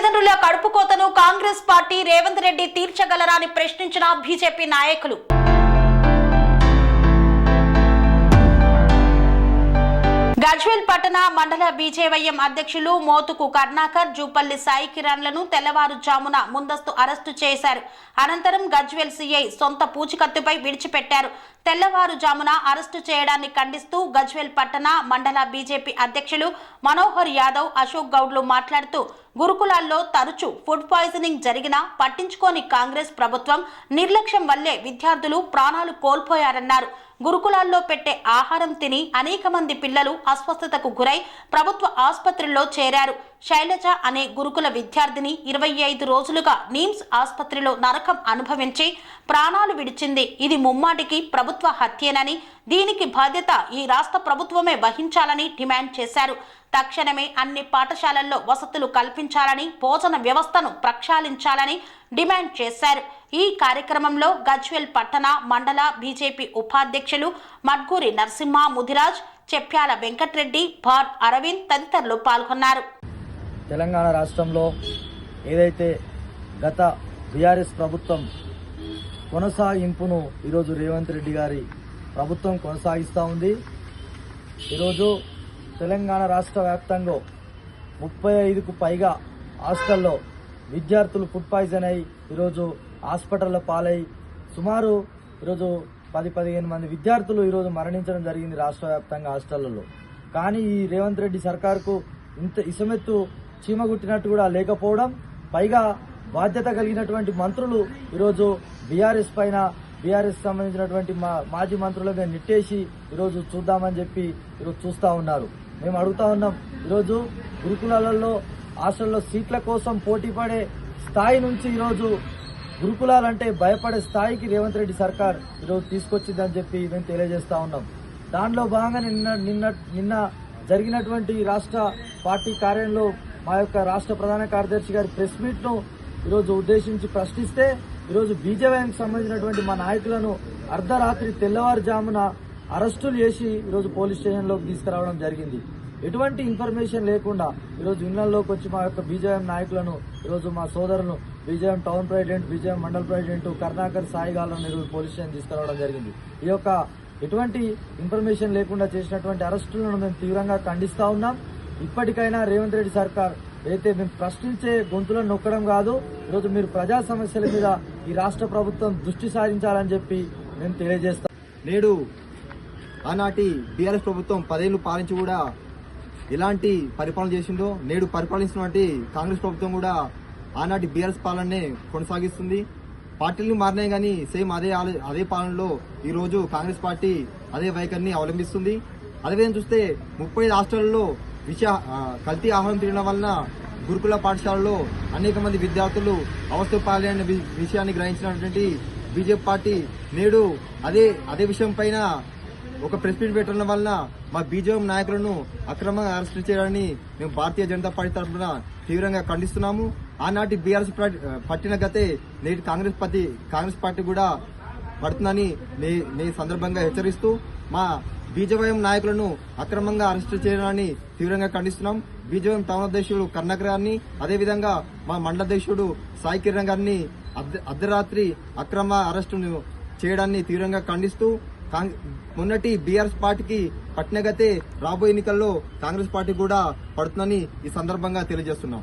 తల్లిదండ్రుల కడుపు కోతను కాంగ్రెస్ పార్టీ రేవంత్ రెడ్డి తీర్చగలరా అని ప్రశ్నించిన బీజేపీ నాయకులు. గజ్వేల్ పట్టణ మండల బీజేవైఎం అధ్యక్షులు మోతుకు కర్ణాకర్ జూపల్లి సాయి కిరణ్లను తెల్లవారుజామున ముందస్తు అరెస్టు చేశారు. అనంతరం గజ్వేల్ సీఐ సొంత పూచికత్తుపై విడిచిపెట్టారు. తెల్లవారుజామున అరెస్టు చేయడాన్ని ఖండిస్తూ గజ్వేల్ పట్టణ మండల బీజేపీ అధ్యక్షులు మనోహర్ యాదవ్ అశోక్ గౌడ్లు మాట్లాడుతూ గురుకులాల్లో తరచూ ఫుడ్ పాయిజనింగ్ జరిగినా పట్టించుకోని కాంగ్రెస్ ప్రభుత్వం నిర్లక్ష్యం వల్లే విద్యార్థులు ప్రాణాలు కోల్పోయారన్నారు. గురుకులాల్లో పెట్టే ఆహారం తిని అనేక మంది పిల్లలు అస్వస్థతకు గురై ప్రభుత్వ ఆసుపత్రుల్లో చేరారు. శైలజ అనే గురుకుల విద్యార్థిని ఇరవై ఐదు రోజులుగా నీమ్స్ ఆసుపత్రిలో నరకం అనుభవించి ప్రాణాలు విడిచింది. ఇది ముమ్మాటికి ప్రభుత్వ హత్యేనని దీనికి బాధ్యత ఈ రాష్ట్ర ప్రభుత్వమే వహించాలని డిమాండ్ చేశారు. తక్షణమే అన్ని పాఠశాలల్లో వసతులు కల్పించాలని భోజన వ్యవస్థను ప్రక్షాళించాలని డిమాండ్ చేశారు. ఈ కార్యక్రమంలో గజ్వెల్ పట్టణ మండల బీజేపీ ఉపాధ్యక్షులు మడ్గూరి నరసింహ ముదిరాజ్ చెప్యాల వెంకట్రెడ్డి భార్ అరవింద్ తదితరులు పాల్గొన్నారు. తెలంగాణ రాష్ట్రంలో ఏదైతే గత బీఆర్ఎస్ ప్రభుత్వం కొనసాగింపును ఈరోజు రేవంత్ రెడ్డి గారి ప్రభుత్వం కొనసాగిస్తూ ఉంది ఈరోజు తెలంగాణ రాష్ట్ర వ్యాప్తంగా ముప్పై ఐదుకు పైగా హాస్టల్లో విద్యార్థులు ఫుడ్ పాయిజన్ అయి ఈరోజు హాస్పిటల్లో పాలై సుమారు ఈరోజు పది పదిహేను మంది విద్యార్థులు ఈరోజు మరణించడం జరిగింది రాష్ట్ర వ్యాప్తంగా హాస్టళ్ళలో. కానీ ఈ రేవంత్ రెడ్డి సర్కార్కు ఇంత ఇసమెత్తు చీమగుట్టినట్టు కూడా లేకపోవడం పైగా బాధ్యత కలిగినటువంటి మంత్రులు ఈరోజు బీఆర్ఎస్ పైన బీఆర్ఎస్ సంబంధించినటువంటి మా మాజీ మంత్రులుగా నెట్టేసి ఈరోజు చూద్దామని చెప్పి ఈరోజు చూస్తూ ఉన్నారు. మేము అడుగుతా ఉన్నాం ఈరోజు గురుకులాలలో హాస్టల్లో సీట్ల కోసం పోటీ పడే స్థాయి నుంచి ఈరోజు గురుకులాలంటే భయపడే స్థాయికి రేవంత్ రెడ్డి సర్కార్ ఈరోజు తీసుకొచ్చిందని చెప్పి మేము తెలియజేస్తా ఉన్నాం. దానిలో భాగంగా నిన్న నిన్న నిన్న జరిగినటువంటి రాష్ట్ర పార్టీ కార్యంలో మా యొక్క రాష్ట్ర ప్రధాన కార్యదర్శి గారి ప్రెస్ మీట్ను ఈరోజు ఉద్దేశించి ప్రశ్నిస్తే ఈరోజు బీజేపీకి సంబంధించినటువంటి మా నాయకులను అర్ధరాత్రి తెల్లవారుజామున అరెస్టులు చేసి ఈరోజు పోలీస్ స్టేషన్లోకి తీసుకురావడం జరిగింది. ఎటువంటి ఇన్ఫర్మేషన్ లేకుండా ఈరోజు ఇళ్ళలోకి వచ్చి మా యొక్క బీజేఎం నాయకులను ఈరోజు మా సోదరులను BJM town president BJM mandal president Karnakar సాయిగాలను ఈరోజు పోలీస్ స్టేషన్ తీసుకురావడం జరిగింది. ఈ యొక్క ఎటువంటి ఇన్ఫర్మేషన్ లేకుండా చేసినటువంటి అరెస్టులను మేము తీవ్రంగా ఖండిస్తా ఉన్నాం. ఇప్పటికైనా రేవంత్ రెడ్డి సర్కార్ అయితే మేము ప్రశ్నించే గొంతులను నొక్కడం కాదు ఈరోజు మీరు ప్రజా సమస్యల మీద ఈ రాష్ట్ర ప్రభుత్వం దృష్టి సారించాలని చెప్పి మేము తెలియజేస్తాం. నేడు ఆనాటి బీఆర్ఎస్ ప్రభుత్వం పదేళ్ళు పాలించి కూడా ఎలాంటి పరిపాలన చేసిందో నేడు పరిపాలించినటువంటి కాంగ్రెస్ ప్రభుత్వం కూడా ఆనాటి బీఆర్ఎస్ పాలననే కొనసాగిస్తుంది. పార్టీలు మారినాయి కానీ సేమ్ అదే అదే పాలనలో ఈరోజు కాంగ్రెస్ పార్టీ అదే వైఖరిని అవలంబిస్తుంది. అదేవిధంగా చూస్తే ముప్పై రాష్ట్రాలలో విష కల్తీ ఆహారం తినడం వలన గురుకుల పాఠశాలలో అనేక మంది విద్యార్థులు అవస్థ పాలైన వి- విషయాన్ని గ్రహించినటువంటి బీజేపీ పార్టీ నేడు అదే అదే విషయం పైన ఒక ప్రెస్ మీట్ పెట్టడం వలన మా బీజేపీ నాయకులను అక్రమంగా అరెస్ట్ చేయడాన్ని మేము భారతీయ జనతా పార్టీ తరఫున తీవ్రంగా ఖండిస్తున్నాము. ఆనాటి బీఆర్ఎస్ పట్టిన గతే నేటి కాంగ్రెస్ పార్టీ కాంగ్రెస్ పార్టీ కూడా పడుతుందని నే సందర్భంగా హెచ్చరిస్తూ మా బీజేపీ నాయకులను అక్రమంగా అరెస్టు చేయడాన్ని తీవ్రంగా ఖండిస్తున్నాం. బీజేపీ టౌన్ అధ్యక్షుడు కర్ణక్ గారిని అదేవిధంగా మా మండల అధ్యక్షుడు సాయి కిరణ్ గారిని అర్ధ- అర్ధరాత్రి అక్రమ అరెస్టును చేయడాన్ని తీవ్రంగా ఖండిస్తూ మొన్నటి బీఆర్ఎస్ పార్టీకి పట్టినగతే రాబోయే ఎన్నికల్లో కాంగ్రెస్ పార్టీ కూడా పడుతుందని ఈ సందర్భంగా తెలియజేస్తున్నాం.